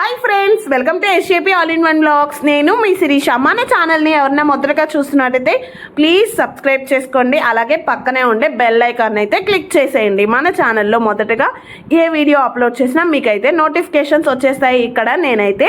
Hi friends welcome to SAP all in one blogs నేను మీ శిరీష. మన ఛానల్ని ఎవరైనా మొదటగా చూస్తున్నట్టయితే ప్లీజ్ సబ్స్క్రైబ్ చేసుకోండి. అలాగే పక్కనే ఉండే బెల్ ఐకాన్ అయితే క్లిక్ చేసేయండి. మన ఛానల్లో మొదటగా ఏ వీడియో అప్లోడ్ చేసినా మీకైతే నోటిఫికేషన్స్ వచ్చేస్తాయి. ఇక్కడ నేనైతే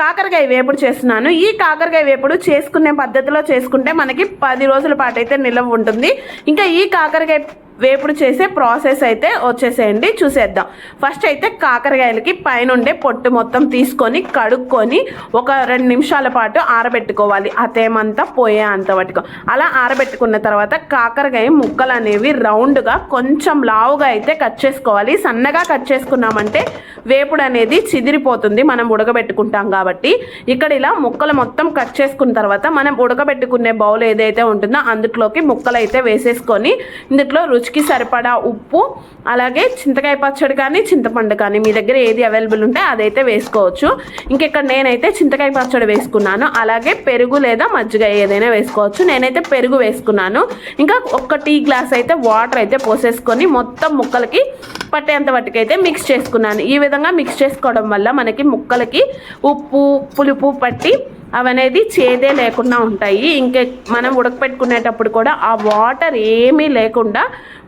కాకరకాయ వేపుడు చేస్తున్నాను. ఈ కాకరకాయ వేపుడు చేసుకునే పద్ధతిలో చేసుకుంటే మనకి పది రోజుల పాటు అయితే నిల్వ ఉంటుంది. ఇంకా ఈ కాకరకాయ వేపుడు చేసే ప్రాసెస్ అయితే వచ్చేసేయండి చూసేద్దాం. ఫస్ట్ అయితే కాకరకాయలకి పైన ఉండే పొట్టు మొత్తం తీసుకొని కడుక్కొని ఒక రెండు నిమిషాల పాటు ఆరబెట్టుకోవాలి. ఆ తేమంతా పోయే అంత వట్టుకో అలా ఆరబెట్టుకున్న తర్వాత కాకరకాయ ముక్కలు అనేవి రౌండ్గా కొంచెం లావుగా అయితే కట్ చేసుకోవాలి. సన్నగా కట్ చేసుకున్నామంటే వేపుడు అనేది చిదిరిపోతుంది మనం ఉడకబెట్టుకుంటాం కాబట్టి. ఇక్కడ ఇలా ముక్కలు మొత్తం కట్ చేసుకున్న తర్వాత మనం ఉడకబెట్టుకునే బౌల్ ఏదైతే ఉంటుందో అందులోకి ముక్కలు అయితే వేసేసుకొని ఇందులో రుచి రుచికి సరిపడా ఉప్పు అలాగే చింతకాయ పచ్చడి కానీ చింతపండు కానీ మీ దగ్గర ఏది అవైలబుల్ ఉంటే అదైతే వేసుకోవచ్చు. ఇంకెక్కడ నేనైతే చింతకాయ పచ్చడి వేసుకున్నాను అలాగే పెరుగు లేదా మజ్జిగ ఏదైనా వేసుకోవచ్చు. నేనైతే పెరుగు వేసుకున్నాను. ఇంకా ఒక టీ గ్లాస్ అయితే వాటర్ అయితే పోసేసుకొని మొత్తం ముక్కలకి పట్టేంత అయితే మిక్స్ చేసుకున్నాను. ఈ విధంగా మిక్స్ చేసుకోవడం వల్ల మనకి ముక్కలకి ఉప్పు పులుపు పట్టి అవనేది చేదే లేకుండా ఉంటాయి. ఇంకే మనం ఉడకపెట్టుకునేటప్పుడు కూడా ఆ వాటర్ ఏమీ లేకుండా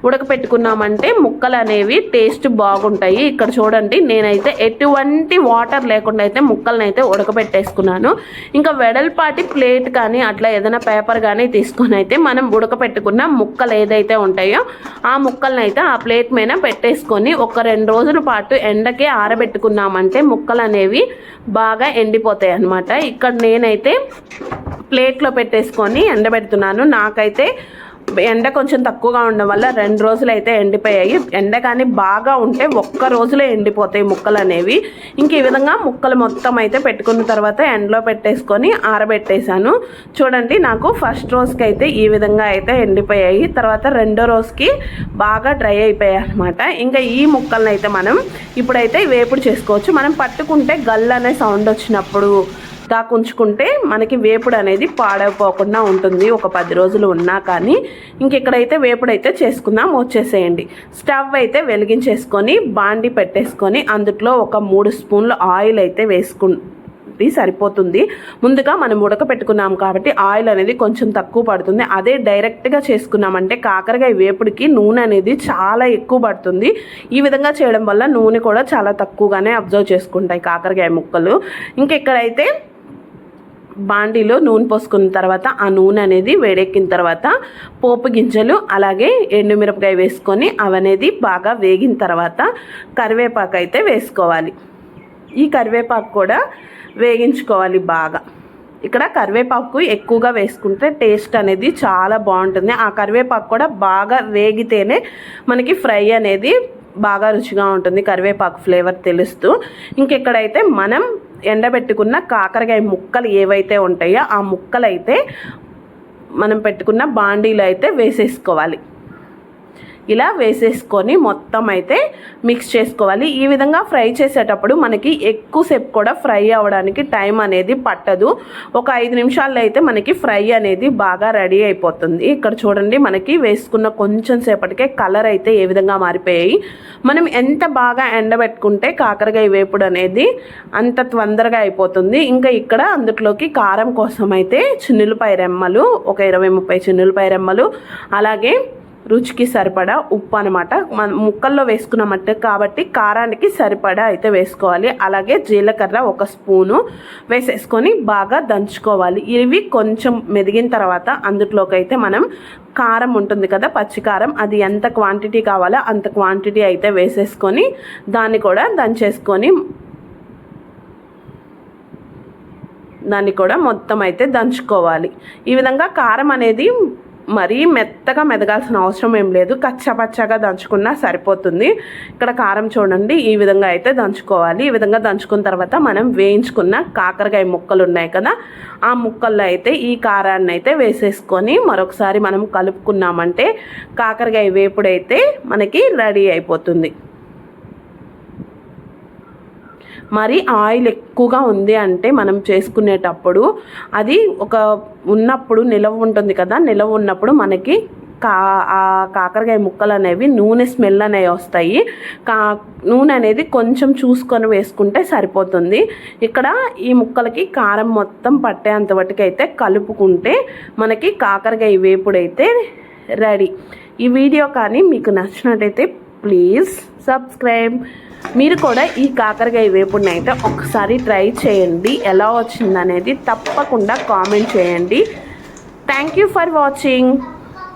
ఉడకపెట్టుకున్నామంటే ముక్కలు అనేవి టేస్ట్ బాగుంటాయి. ఇక్కడ చూడండి నేనైతే ఎటువంటి వాటర్ లేకుండా అయితే ముక్కలను అయితే ఉడకపెట్టేసుకున్నాను. ఇంకా వెడల్పాటి ప్లేట్ కానీ అట్లా ఏదైనా పేపర్ కానీ తీసుకొని అయితే మనం ఉడకపెట్టుకున్న ముక్కలు ఏదైతే ఉంటాయో ఆ ముక్కలను అయితే ఆ ప్లేట్ మీద పెట్టేసుకొని ఒక రెండు రోజుల పాటు ఎండకే ఆరబెట్టుకున్నామంటే ముక్కలు అనేవి బాగా ఎండిపోతాయి అన్నమాట ఇక్కడ నేనైతే ప్లేట్లో పెట్టేసుకొని ఎండబెడుతున్నాను. నాకైతే ఎండ కొంచెం తక్కువగా ఉండడం వల్ల రెండు రోజులు అయితే ఎండిపోయాయి. ఎండ కానీ బాగా ఉంటే ఒక్క రోజులో ఎండిపోతాయి ముక్కలు అనేవి. ఇంక ఈ విధంగా ముక్కలు మొత్తం అయితే పెట్టుకున్న తర్వాత ఎండలో పెట్టేసుకొని ఆరబెట్టేశాను. చూడండి నాకు ఫస్ట్ రోజుకి అయితే ఈ విధంగా అయితే ఎండిపోయాయి. తర్వాత రెండో రోజుకి బాగా డ్రై అయిపోయాయి అనమాట ఇంకా ఈ ముక్కలను అయితే మనం ఇప్పుడైతే వేపుడు చేసుకోవచ్చు. మనం పట్టుకుంటే గల్ అనే సౌండ్ వచ్చినప్పుడు దాకా ఉంచుకుంటే మనకి వేపుడు అనేది పాడైపోకుండా ఉంటుంది. ఒక పది రోజులు ఉన్నా కానీ ఇంకెక్కడైతే వేపుడు అయితే చేసుకుందాం. వచ్చేసేయండి. స్టవ్ అయితే వెలిగించేసుకొని బాండి పెట్టేసుకొని అందుట్లో ఒక మూడు స్పూన్లు ఆయిల్ అయితే వేసుకు సరిపోతుంది. ముందుగా మనం ఉడకపెట్టుకున్నాం కాబట్టి ఆయిల్ అనేది కొంచెం తక్కువ పడుతుంది. అదే డైరెక్ట్గా చేసుకున్నామంటే కాకరకాయ వేపుడికి నూనె అనేది చాలా ఎక్కువ పడుతుంది. ఈ విధంగా చేయడం వల్ల నూనె కూడా చాలా తక్కువగానే అబ్జర్వ్ చేసుకుంటాయి కాకరకాయ ముక్కలు. ఇంకెక్కడైతే బాండీలో నూనె పోసుకున్న తర్వాత ఆ నూనె అనేది వేడెక్కిన తర్వాత పోపు గింజలు అలాగే ఎండుమిరపకాయ వేసుకొని అవనేది బాగా వేగిన తర్వాత కరివేపాకు అయితే వేసుకోవాలి. ఈ కరివేపాకు కూడా వేగించుకోవాలి బాగా. ఇక్కడ కరివేపాకు ఎక్కువగా వేసుకుంటే టేస్ట్ అనేది చాలా బాగుంటుంది. ఆ కరివేపాకు కూడా బాగా వేగితేనే మనకి ఫ్రై అనేది బాగా రుచిగా ఉంటుంది. కరివేపాకు ఫ్లేవర్ తెలుస్తూ. ఇంకెక్కడైతే మనం ఎండబెట్టుకున్న కాకరకాయ ముక్కలు ఏవైతే ఉంటాయో ఆ ముక్కలు అయితే మనం పెట్టుకున్న బాండీలు అయితే వేసేసుకోవాలి. ఇలా వేసేసుకొని మొత్తం అయితే మిక్స్ చేసుకోవాలి. ఈ విధంగా ఫ్రై చేసేటప్పుడు మనకి ఎక్కువసేపు కూడా ఫ్రై అవ్వడానికి టైం అనేది పట్టదు. ఒక ఐదు నిమిషాల్లో అయితే మనకి ఫ్రై అనేది బాగా రెడీ అయిపోతుంది. ఇక్కడ చూడండి మనకి వేసుకున్న కొంచెం సేపటికే కలర్ అయితే ఏ విధంగా మారిపోయాయి. మనం ఎంత బాగా ఎండబెట్టుకుంటే కాకరకాయ వేపుడు అనేది అంత తొందరగా అయిపోతుంది. ఇంకా ఇక్కడ అందులోకి కారం కోసం అయితే చిన్నులపై రెమ్మలు ఒక ఇరవై ముప్పై చిన్నులపై రెమ్మలు అలాగే రుచికి సరిపడా ఉప్పు అనమాట మన ముక్కల్లో వేసుకున్నామంటే కాబట్టి కారానికి సరిపడా అయితే వేసుకోవాలి. అలాగే జీలకర్ర ఒక స్పూను వేసేసుకొని బాగా దంచుకోవాలి. ఇవి కొంచెం మెదిగిన తర్వాత అందులోకి అయితే మనం కారం ఉంటుంది కదా పచ్చికారం అది ఎంత క్వాంటిటీ కావాలో అంత క్వాంటిటీ అయితే వేసేసుకొని దాన్ని కూడా దంచేసుకొని దాన్ని కూడా మొత్తం అయితే దంచుకోవాలి. ఈ విధంగా కారం అనేది మరీ మెత్తగా మెదగాల్సిన అవసరం ఏం లేదు. కచ్చపచ్చగా దంచుకున్నా సరిపోతుంది. ఇక్కడ కారం చూడండి ఈ విధంగా అయితే దంచుకోవాలి. ఈ విధంగా దంచుకున్న తర్వాత మనం వేయించుకున్న కాకరకాయ ముక్కలు ఉన్నాయి కదా ఆ ముక్కల్లో అయితే ఈ కారాన్ని అయితే వేసేసుకొని మరొకసారి మనం కలుపుకున్నామంటే కాకరకాయ వేపుడైతే మనకి రెడీ అయిపోతుంది. మరి ఆయిల్ ఎక్కువగా ఉంది అంటే మనం చేసుకునేటప్పుడు అది ఒక ఉన్నప్పుడు నిలవ ఉంటుంది కదా నిలవ ఉన్నప్పుడు మనకి కా ఆ కాకరకాయ ముక్కలు అనేవి నూనె స్మెల్ అనేవి వస్తాయి. కా నూనె అనేది కొంచెం చూసుకొని వేసుకుంటే సరిపోతుంది. ఇక్కడ ఈ ముక్కలకి కారం మొత్తం పట్టేంత వరకు అయితే కలుపుకుంటే మనకి కాకరకాయ వేపుడైతే రెడీ. ఈ వీడియో కానీ మీకు నచ్చినట్టయితే ప్లీజ్ సబ్స్క్రైబ్. మీరు కూడా ఈ కాకరకాయ వేపుడిని అయితే ఒకసారి ట్రై చేయండి. ఎలా వచ్చిందనేది తప్పకుండా కామెంట్ చేయండి. Thank you for watching